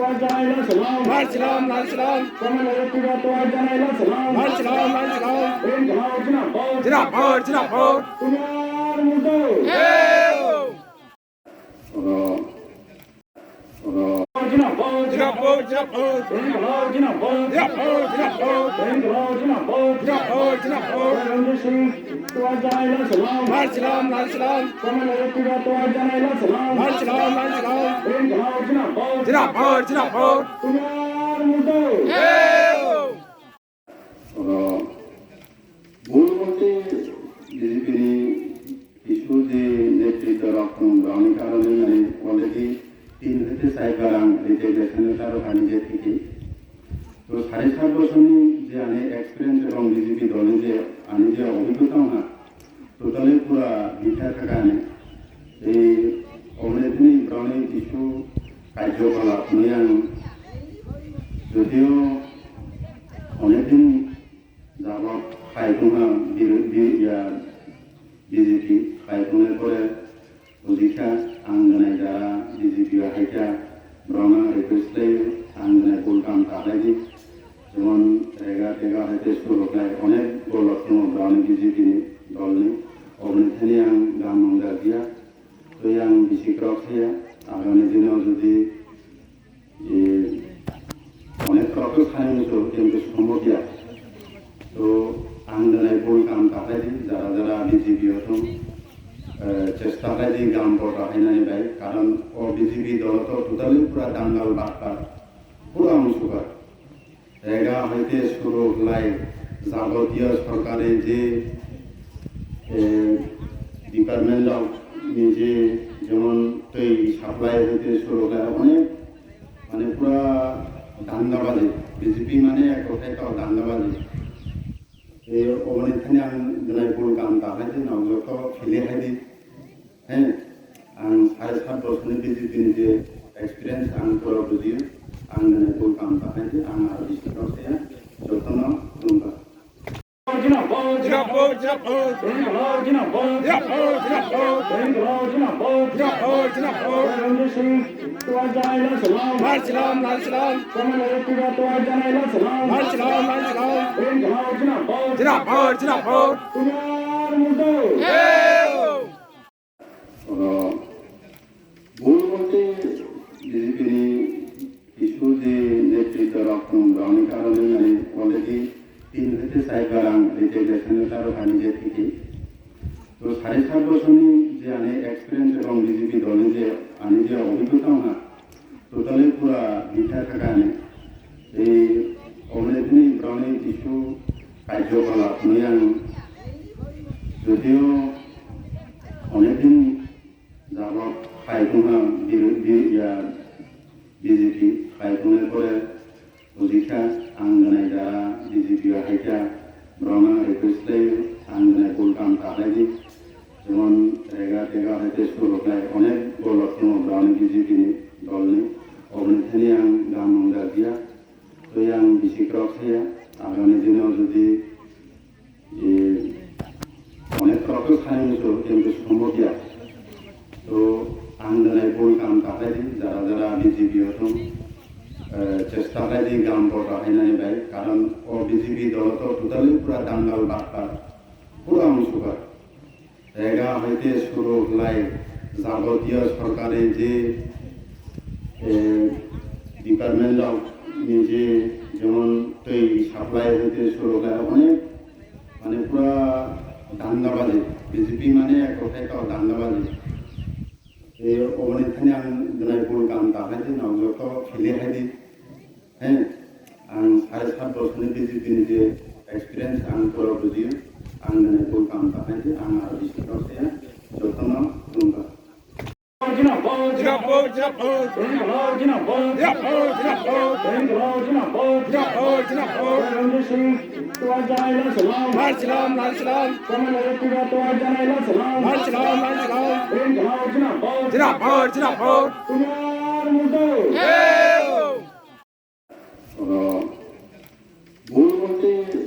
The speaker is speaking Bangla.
তোমার জানাইলা নেতৃত্ব রকম অনেক কারণে মানে অলরেডি তিন হতে সাইকারাং রিজার্ভেশনের তারও নিজে থেকে। তো সাড়ে সাত বছরনি যে আনে এক্সপিরিয়েন্স এবং বিজেপি দলে যে আনে যে অভিজ্ঞতা না টোটালি পুরা বিঠা থাকা আনে। এই অনেকদিনই গ্রহণে কিছু কার্যকলাপ নিয়ে আনো। যদিও অনেকদিন যাবৎ খাইখোনা বিজেপি খাইখোনার পরে অধিকা আঙ্গনায় যারা বিজেপি হাইটা ব্রহ্মা রিকুয়েস্টে আঙ্গনায় বলতাম তাহলে যেমন রেগা টেগা হাইতে শুরু হলে অনেক গলত ব্রাউনি বিজেপি দল নেই অবনীথানি আं গাম মঙ্গা গিয়া তো আं বিচিক্রক হইয়া আগামী দিনেও যদি অনেক রকম খাইনি কিন্তু সম্ভব দিয়া তো বই কাম তাকাইদি যারা যারা বিজেপি হতম চেষ্টা খাইদি গাম পটা হাইনানি বাই কারণ ও বিজেপি দল তো টোটালি পুরা দাঙ্গাল বাটপার পুরা মুসুকার জায়গা হইতে শুরু হলাই যাবতীয় সরকারের যে ডিপার্টমেন্ট অফ নিজে যেমন তৈ সাপ্লাই হইতে শুরু হয় অনেক মানে পুরা ধান্দাবাজি বিজেপি মানে এক কথায় তো ধান্দাবাজি এই অনেকখানি আং জানাই মানে কোন কাম দাহাইছে নগলক খেলে হাইদি হ্যাঁ? আং সাড়ে সাত বছরের বেশি দিন যে এক্সপিরিয়েন্স আং করব যদিও আং জানাই মানে কোন কাম দাহাইছে আর বিশ্বাস মুর্দো ভুল বলতে বিজেপির কিছু যে নেতৃত্ব রকম অনেক কারণে মানে অলরেডি তিন হতে সাইকারাং রিজার্ভেশনের তারও নিজে থেকে তো সাড়ে সাত বছরনি যে আনে এক্সপিরিয়েন্স এবং বিজেপি দলে যে আনে যে অভিজ্ঞতা না টোটালি পুরা বিঠা থাকা আনে। এই অনেকদিনই গ্রহণে কিছু কার্যকলাপ নিয়ে আনো যদিও অনেকদিন যাবৎ খাইখোনা বিজেপি খাইখোনার পরে আঙ্গনায় যারা বিজেপি হাইটা ব্রহ্মা রিকুয়েস্টে আঙ্গনায় বলতাম তাহলে যেমন রেগা টেগা হাইতে শুরু হলে অনেক গলত ব্রাউনি বিজেপি দল নেই অবনীথানি আं গাম মঙ্গা গিয়া তো আं বিচিক্রক হইয়া আগামী দিনেও যদি অনেক রকম খাইনি কিন্তু সম্ভব তো আন্দোলনের বই কাম তাকাইদি যারা যারা বিজেপি হতম চেষ্টাটা যে গান করা হয় নাই ভাই। কারণ ও বিজেপি দল তো টোটালি পুরা দাঙ্গাল বাটপার পুরা অংশকার এগা হইতে শুরু হলাই যাবতীয় সরকারে যে ডিপার্টমেন্ট অফ নিজে যেমন তৈরি সাপ্লাই হইতে শুরু হয় অনেক মানে পুরা দাঙ্গাবাজি। বিজেপি মানে এক কথায় তাও দাঙ্গাবাজি। এই অনেকখানি আমি কোন কাম তা হয় যে নজর ফেলে হয় हें आं साराय सात बोसोरनि बिजेपिनि जे एक्सपिरियेन्स आं फोराव बुजियो आं दिनै बुल गाम दाखायदि आं आरो बिसिनाव साया जथनाव खुलुमबाय जिंदाबाद জিনাপুর জিনাপুর इनकलाब जिंदाबाद জিনাপুর জিনাপুর इनकलाब जिंदाबाद জিনাপুর জিনাপুর रंजित सिंह তোমার জানাইলা